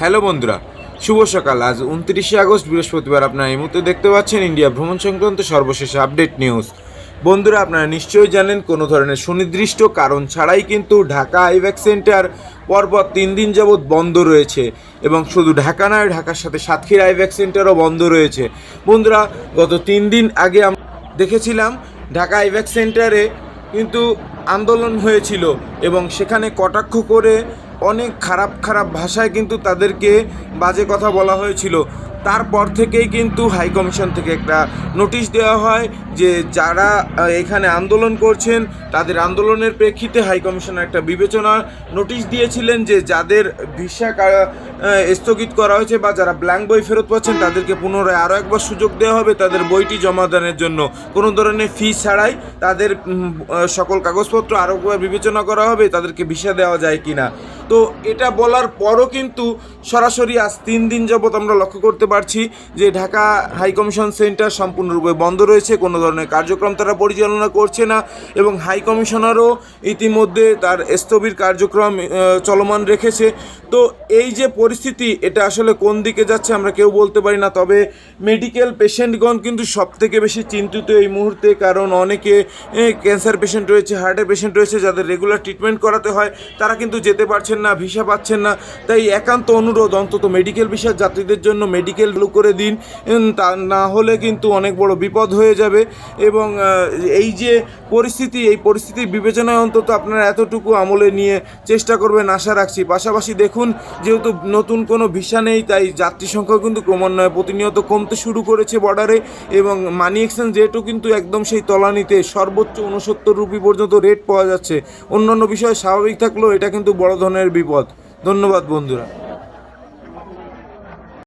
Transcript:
Hello বন্ধুরা, শুভ সকাল। আজ উনত্রিশে আগস্ট, বৃহস্পতিবার আপনারা এই মুহূর্তে দেখতে পাচ্ছেন ইন্ডিয়া ভ্রমণ সংক্রান্ত সর্বশেষ আপডেট নিউজ। বন্ধুরা, আপনারা নিশ্চয়ই জানেন, কোনো ধরনের সুনির্দিষ্ট কারণ ছাড়াই কিন্তু ঢাকা আইভ্যাক সেন্টার পরপর তিন দিন যাবৎ বন্ধ রয়েছে এবং শুধু ঢাকা নয়, ঢাকার সাথে সাতক্ষীরা আইভ্যাক সেন্টারও বন্ধ রয়েছে। বন্ধুরা, গত তিন দিন আগে আমরা দেখেছিলাম, ঢাকা আইভ্যাক সেন্টারে কিন্তু আন্দোলন হয়েছিল এবং সেখানে কটাক্ষ করে অনেক খারাপ খারাপ ভাষায় কিন্তু তাদেরকে বাজে কথা বলা হয়েছিল। তারপর থেকেই কিন্তু হাই কমিশন থেকে একটা নোটিশ দেওয়া হয় যে যারা এখানে আন্দোলন করছেন, তাদের আন্দোলনের প্রেক্ষিতে হাই কমিশন একটা বিবেচনা নোটিশ দিয়েছিলেন যে যাদের ভিসা কা- স্থগিত করা হয়েছে বা যারা ব্ল্যাঙ্ক বই ফেরত পাচ্ছেন, তাদেরকে পুনরায় আরও একবার সুযোগ দেওয়া হবে তাদের বইটি জমা দানের জন্য। কোনো ধরনের ফি ছাড়াই তাদের সকল কাগজপত্র আরও বিবেচনা করা হবে তাদেরকে ভিসা দেওয়া যায় কিনা। তো এটা বলার পরও কিন্তু সরাসরি আজ তিন দিন যাবৎ আমরা লক্ষ্য করতে পারছি যে ঢাকা হাই কমিশন সেন্টার সম্পূর্ণরূপে বন্ধ রয়েছে, কোনো ধরনের কার্যক্রম তারা পরিচালনা করছে না এবং হাই কমিশনারও ইতিমধ্যে তার স্থবির কার্যক্রম চলমান রেখেছে। তো এই যে পরিস্থিতি, এটা আসলে কোন দিকে যাচ্ছে আমরা কেউ বলতে পারি না, তবে মেডিকেল পেশেন্টগণ কিন্তু সব থেকে বেশি চিন্তিত এই মুহূর্তে, কারণ অনেকে ক্যান্সার পেশেন্ট রয়েছে, হার্টের পেশেন্ট রয়েছে, যাদের রেগুলার ট্রিটমেন্ট করাতে হয়, তারা কিন্তু যেতে পারছেন না, ভিসা পাচ্ছেন না। তাই একান্ত অনুরোধ, অন্তত মেডিকেল ভিসার যাত্রীদের জন্য মেডিকেল করে দিন। তা না হলে কিন্তু অনেক বড় বিপদ হয়ে যাবে। এবং এই যে পরিস্থিতি, এই পরিস্থিতির বিবেচনায় অন্তত আপনারা এতটুকু আমলে নিয়ে চেষ্টা করবেন, আশা রাখছি। পাশাপাশি দেখুন, যেহেতু নতুন কোনো ভিসা নেই, তাই যাত্রী সংখ্যা কিন্তু ক্রমান্বয়ে প্রতিনিয়ত কমতে শুরু করেছে বর্ডারে এবং মানি এক্সচেঞ্জ রেটও কিন্তু একদম সেই তলানিতে, সর্বোচ্চ উনসত্তর রুপি পর্যন্ত রেট পাওয়া যাচ্ছে। অন্যান্য বিষয় স্বাভাবিক থাকলেও এটা কিন্তু বড় বিপদ। ধন্যবাদ বন্ধুরা।